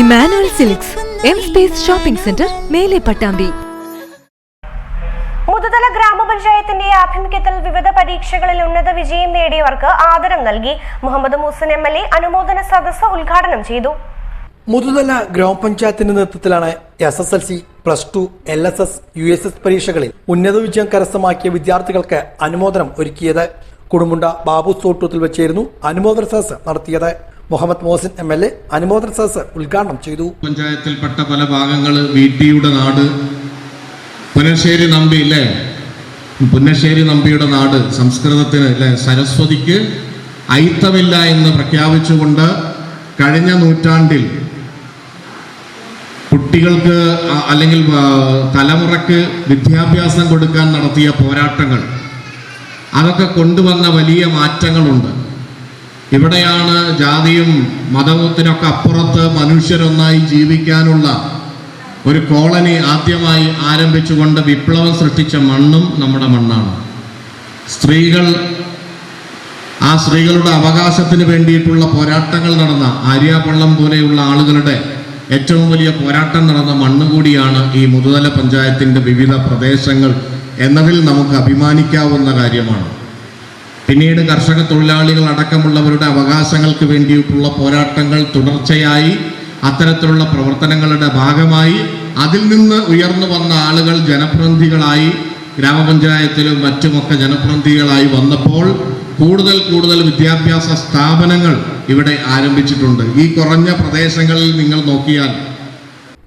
Emmanuel silks M space shopping centre മേലെ പട്ടാമ്പി. മുതുതല ഗ്രാമപഞ്ചായത്തിന്റെ ആഭിമുഖ്യത്തിൽ വിവിധ പരീക്ഷകളിൽ ഉന്നത വിജയം നേടിയവർക്ക് ആദരം നൽകി Muhammad Moosan M L A അനുമോദന സദസ്സ് ഉദ്ഘാടനം ചെയ്തു. മുതുതല ഗ്രാമപഞ്ചായത്തിന്റെ നേതൃത്വത്തിലാണ് S S L C plus two L S S U S S പരീക്ഷകളിൽ ഉന്നത വിജയം കരസ്ഥമാക്കിയ വിദ്യാർത്ഥികൾക്ക് അനുമോദനം ഒരുക്കിയത്. കുടുമുണ്ട ബാബു സോട്ടൂത്തിൽ വെച്ചായിരുന്നു അനുമോദന സദസ് നടത്തിയത്. Muhammad Mohsin M L A അനുമോദന സദസ് ഉദ്ഘാടനം ചെയ്തു. പഞ്ചായത്തിൽപ്പെട്ട പല ഭാഗങ്ങൾ വി ടിയുടെ നാട് പുനശ്ശേരി നമ്പി അല്ലേ പുന്നശ്ശേരി നമ്പിയുടെ നാട് സംസ്കൃതത്തിന് അല്ലെ സരസ്വതിക്ക് ഐത്തമില്ല എന്ന് പ്രഖ്യാപിച്ചുകൊണ്ട് കഴിഞ്ഞ നൂറ്റാണ്ടിൽ കുട്ടികൾക്ക് അല്ലെങ്കിൽ തലമുറയ്ക്ക് വിദ്യാഭ്യാസം കൊടുക്കാൻ നടത്തിയ പോരാട്ടങ്ങൾ അതൊക്കെ കൊണ്ടുവന്ന വലിയ മാറ്റങ്ങളുണ്ട്. ഇവിടെയാണ് ജാതിയും മതത്തിനൊക്കെ അപ്പുറത്ത് മനുഷ്യരൊന്നായി ജീവിക്കാനുള്ള ഒരു കോളനി ആദ്യമായി ആരംഭിച്ചുകൊണ്ട് വിപ്ലവം സൃഷ്ടിച്ച മണ്ണും നമ്മുടെ മണ്ണാണ്. സ്ത്രീകൾ ആ സ്ത്രീകളുടെ അവകാശത്തിന് വേണ്ടിയിട്ടുള്ള പോരാട്ടങ്ങൾ നടന്ന ആര്യാപള്ളം പോലെയുള്ള ആളുകളുടെ ഏറ്റവും വലിയ പോരാട്ടം നടന്ന മണ്ണ് കൂടിയാണ് ഈ മുതുതല പഞ്ചായത്തിന്റെ വിവിധ പ്രദേശങ്ങൾ എന്നതിൽ നമുക്ക് അഭിമാനിക്കാവുന്ന കാര്യമാണ്. പിന്നീട് കർഷക തൊഴിലാളികൾ അടക്കമുള്ളവരുടെ അവകാശങ്ങൾക്ക് വേണ്ടിയിട്ടുള്ള പോരാട്ടങ്ങൾ തുടർച്ചയായി അത്തരത്തിലുള്ള പ്രവർത്തനങ്ങളുടെ ഭാഗമായി അതിൽ നിന്ന് ഉയർന്നു വന്ന ആളുകൾ ജനപ്രതിനിധികളായി ഗ്രാമപഞ്ചായത്തിലും മറ്റുമൊക്കെ ജനപ്രതിനിധികളായി വന്നപ്പോൾ കൂടുതൽ കൂടുതൽ വിദ്യാഭ്യാസ സ്ഥാപനങ്ങൾ ഇവിടെ ആരംഭിച്ചിട്ടുണ്ട്. ഈ കുറഞ്ഞ പ്രദേശങ്ങളിൽ നിങ്ങൾ നോക്കിയാൽ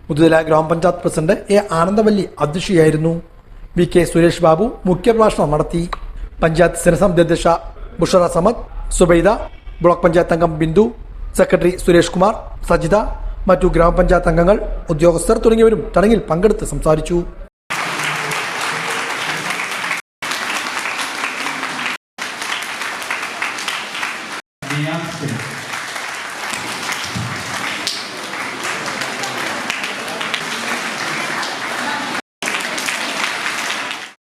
മുതുതല ഗ്രാമപഞ്ചായത്ത് പ്രസിഡന്റ് എ ആനന്ദവല്ലി അധ്യക്ഷയായിരുന്നു. വി കെ സുരേഷ് ബാബു മുഖ്യപ്രഭാഷണം നടത്തി. പഞ്ചായത്ത് സ്ഥിരസമിതി അധ്യക്ഷ ബുഷറ സമദ് സുബൈദ ബ്ലോക്ക് പഞ്ചായത്ത് അംഗം ബിന്ദു സെക്രട്ടറി സുരേഷ് കുമാർ സജിത മറ്റു ഗ്രാമപഞ്ചായത്ത് അംഗങ്ങൾ ഉദ്യോഗസ്ഥർ തുടങ്ങിയവരും ചടങ്ങിൽ പങ്കെടുത്ത് സംസാരിച്ചു. the